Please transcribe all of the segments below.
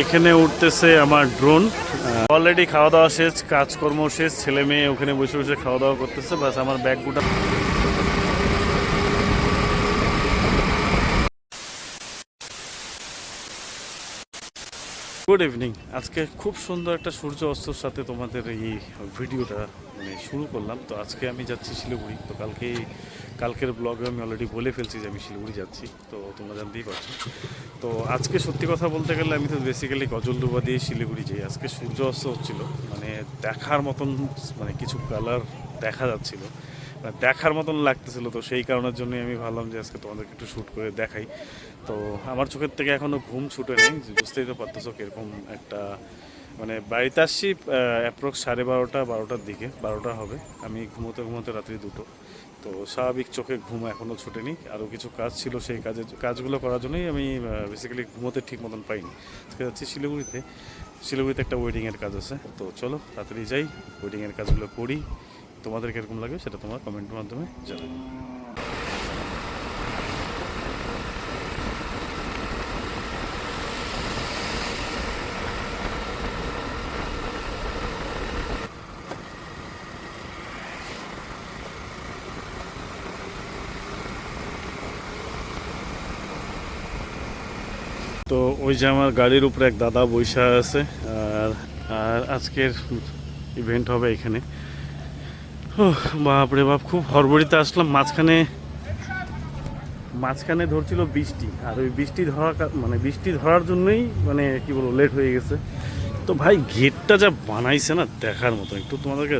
এখানে উঠতেছে আমার ড্রোন। অলরেডি খাওয়া দাওয়া শেষ, কাজকর্ম শেষ, ছেলে মেয়ে ওখানে বসে বসে খাওয়া দাওয়া করতেছে, বাস আমার ব্যাগ গুটা গুড ইভিনিং আজকে খুব সুন্দর একটা সূর্য অস্তর সাথে তোমাদের এই ভিডিওটা মানে শুরু করলাম। তো আজকে আমি যাচ্ছি শিলিগুড়ি। তো কালকে কালকের ব্লগে আমি অলরেডি বলে ফেলছি যে আমি শিলিগুড়ি যাচ্ছি, তো তোমরা জানতেই পারছ। তো আজকে সত্যি কথা বলতে গেলে আমি তো বেসিক্যালি গজলডুবা দিয়ে শিলিগুড়ি যাই। আজকে সূর্য অস্ত হচ্ছিল মানে দেখার মতন মানে কিছু কালার দেখা যাচ্ছিল। মানে দেখার মতন লাগতেছিল, তো সেই কারণের জন্যই আমি ভাবলাম যে আজকে তোমাদেরকে একটু শ্যুট করে দেখাই। তো আমার চোখের থেকে এখনও ঘুম ছুটে নেই বুঝতেই তো পারতেছো কীরকম একটা মানে বাড়িতে আসছি অ্যাপ্রক্স সাড়ে বারোটা, বারোটার দিকে, বারোটা হবে। আমি ঘুমোতে ঘুমোতে রাত্রি দুটো। তো স্বাভাবিক চোখে ঘুম এখনও ছুটেনি। আরও কিছু কাজ ছিল সেই কাজে, কাজগুলো করার জন্যই আমি বেসিক্যালি ঘুমোতে ঠিক মতন পাইনি। আজকে যাচ্ছি শিলিগুড়িতে। শিলিগুড়িতে একটা ওয়েডিংয়ের কাজ আছে। তো চলো, তাড়াতাড়ি যাই ওয়েডিংয়ের কাজগুলো করি। তোমাদের কীরকম লাগে সেটা তোমার কমেন্টের মাধ্যমে জানাবে। তো ওই যে আমার গাড়ির উপরে এক দাদা বৈশা আছে, আর আর আজকের ইভেন্ট হবে এখানে। বাপরে বাপ, খুব হড়বড়িতে আসলাম, মাঝখানে মাঝখানে ধরছিল বৃষ্টি, আর ওই বৃষ্টি ধরা মানে বৃষ্টি ধরার জন্যই মানে কি বলব লেট হয়ে গেছে। তো ভাই গেটটা যা বানাইছে না, দেখার মতো, একটু তোমাদেরকে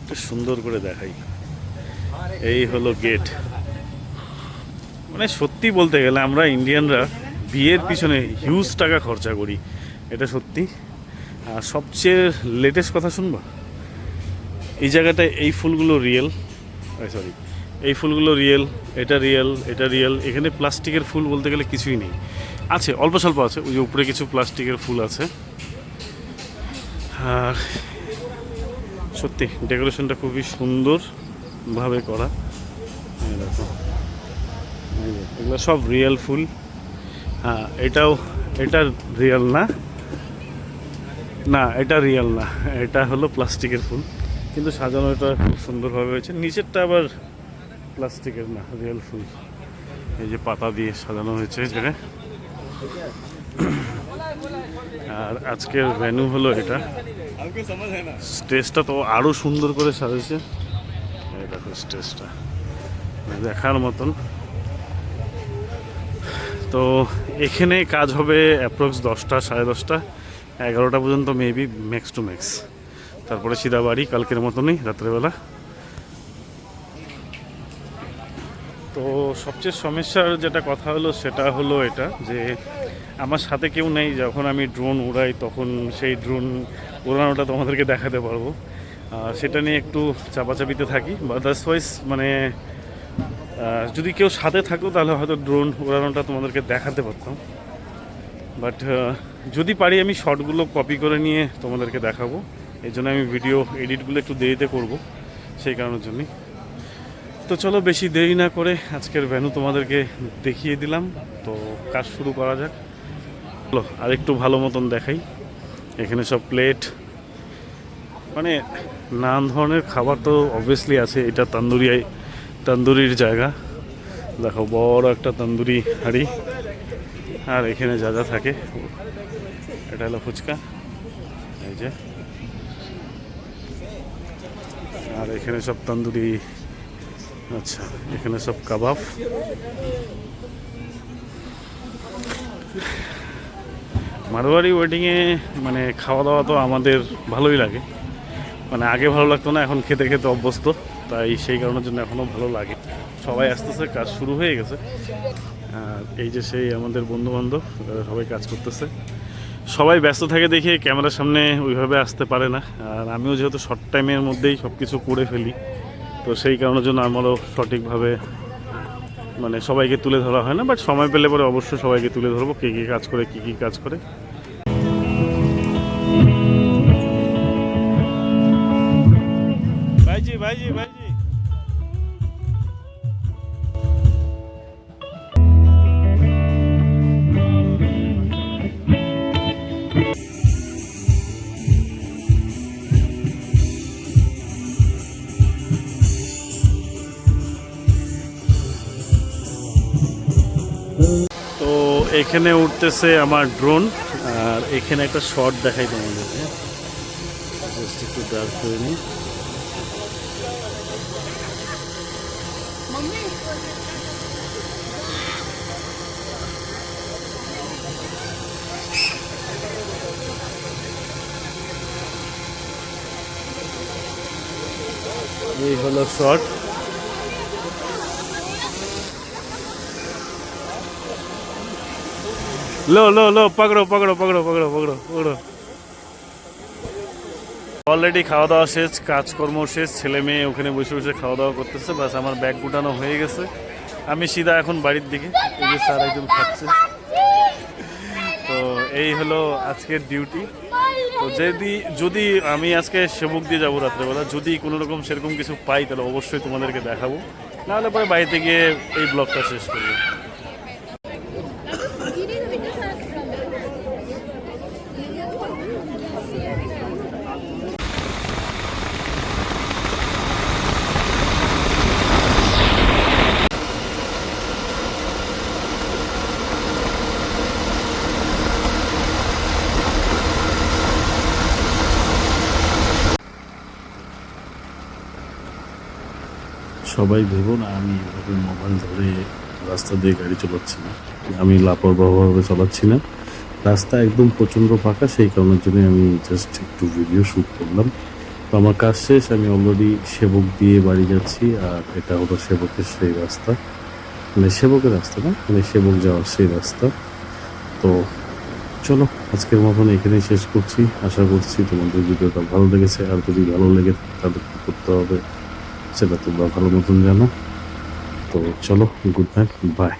একটু সুন্দর করে দেখাই। এই হলো গেট মানে সত্যি বলতে গেলে, আমরা ইন্ডিয়ানরা বিয়ের পিছনে হিউজ টাকা খরচা করি, এটা সত্যি। আর সবচেয়ে লেটেস্ট কথা শুনবা? এই জায়গাটায় এই ফুলগুলো রিয়েল সরি এই ফুলগুলো রিয়েল এটা রিয়েল এটা রিয়েল এখানে প্লাস্টিকের ফুল বলতে গেলে কিছুই নেই। আছে, অল্প স্বল্প আছে, ওই যে উপরে কিছু প্লাস্টিকের ফুল আছে। আর সত্যি, ডেকোরেশনটা খুবই সুন্দরভাবে করা। এগুলো সব রিয়েল ফুল। হ্যাঁ এটাও, এটা রিয়েল না। না, এটা রিয়েল না। এটা হলো প্লাস্টিকের ফুল। কিন্তু সাজানোটা খুব সুন্দরভাবে হয়েছে। নিচেরটা আবার প্লাস্টিকের না রিয়েল ফুল। এই যে পাতা দিয়ে সাজানো হয়েছে জায়গায়। আর আজকের ভেন্যু হলো এটা। স্টেজটা তো আরও সুন্দর করে সাজাইছে। এই দেখো স্টেজটা। দেখার মতন। তো এখানে কাজ হবে অ্যাপ্রক্স দশটা, সাড়ে দশটা, এগারোটা পর্যন্ত মেবি ম্যাক্স টু ম্যাক্স তারপরে সিধা বাড়ি কালকের মতনই, রাত্রেবেলা। তো সবচেয়ে সমস্যার যেটা কথা হলো, সেটা হলো এটা যে আমার সাথে কেউ নেই, যখন আমি ড্রোন উড়াই, তখন সেই ড্রোন উড়ানোটা তোমাদেরকে দেখাতে পারব। সেটা নিয়ে একটু চাপাচাপিতে থাকি বা দাসওয়াইজ মানে যদি কেউ সাথে থাকতো তাহলে হয়তো ড্রোন উড়ানোটা তোমাদেরকে দেখাতে পারতাম। বাট যদি পারি আমি শর্টগুলো কপি করে নিয়ে তোমাদেরকে দেখাবো। এই জন্য আমি ভিডিও এডিটগুলো একটু দেরিতে করব, সেই কারণের জন্যই। তো চলো বেশি দেরি না করে আজকের ভ্যানু তোমাদেরকে দেখিয়ে দিলাম। তো কাজ শুরু করা যাক। চলো আর একটু ভালো মতন দেখাই। এখানে সব প্লেট মানে নানান ধরনের খাবার তো অবভিয়াসলি আছে। এটা তান্দুরি তান্দুরির জায়গা। দেখো, বড় একটা তন্দুরি হাড়ি। আর এখানে যা যা থাকে। এটা হলো ফুচকা। এই যে। আর এখানে সব তন্দুরি। আচ্ছা এখানে সব কাবাব। মারোয়ারি ওয়েডিংয়ে মানে খাওয়া দাওয়া তো আমাদের ভালোই লাগে। মানে আগে ভালো লাগতো না, এখন খেতে খেতে অভ্যস্ত। তাই সেই কারণের জন্য এখনও ভালো লাগে। সবাই আসতেছে, কাজ শুরু হয়ে গেছে। এই যে সেই আমাদের বন্ধু বান্ধব সবাই কাজ করতেছে। সবাই ব্যস্ত থাকে দেখে ক্যামেরার সামনে ওইভাবে আসতে পারে না। আর আমিও যেহেতু শর্ট টাইমের মধ্যেই সব কিছু করে ফেলি, তো সেই কারণের জন্য আমারও সঠিকভাবে মানে সবাইকে তুলে ধরা হয় না বাট সময় পেলে পরে অবশ্যই সবাইকে তুলে ধরবো, কে কী কাজ করে, কী কী কাজ করে। এখানে উঠতেছে আমার ড্রোন আর এখানে একটা শট দেখাই তোমাদের হ্যাঁ জাস্ট একটু ডার্ক করে নিই। এই হলো শট લો લો લો પકડો પકડો પકડો પકડો પકડો પકડો অলরেডি খাওয়া দাওয়া শেষ, কাজকর্ম শেষ, ছেলে মেয়ে ওখানে বসে বসে খাওয়া দাওয়া করতেছে বাস আমার ব্যাগ গুটানো হয়ে গেছে। আমি সিধা এখন বাড়ির দিকে, এই যে স্যার একজন খাচ্ছে। তো এই হলো আজকের ডিউটি তো যদি যদি আমি আজকে সেবুক দিয়ে যাব রাত্রেবেলা, যদি কোনো রকম সেরকম কিছু পাই, তাহলে অবশ্যই তোমাদেরকে দেখাবো। নাহলে পরে বাড়িতে গিয়ে এই ব্লগটা শেষ করব। সবাই ভেবো না, আমি এভাবে মোবাইল ধরে রাস্তা দিয়ে গাড়ি চালাচ্ছি না। আমি লাপরবাহভাবে চালাচ্ছি না। রাস্তা একদম প্রচণ্ড ফাঁকা, সেই কারণের জন্য আমি জাস্ট একটু ভিডিও শ্যুট করলাম। তো আমার কাজ শেষ, আমি অলরেডি সেবক দিয়ে বাড়ি যাচ্ছি, আর এটা হলো সেবকের সেই রাস্তা। মানে সেবকের রাস্তা না মানে সেবক যাওয়ার সেই রাস্তা। তো চলো, আজকের মতন এখানেই শেষ করছি। আশা করছি তোমাদের ভিডিওটা ভালো লেগেছে, আর যদি ভালো লেগে তাহলে করতে হবে। সেটা তোমরা ভালো মতন জানো। তো চলো গুড নাইট বাই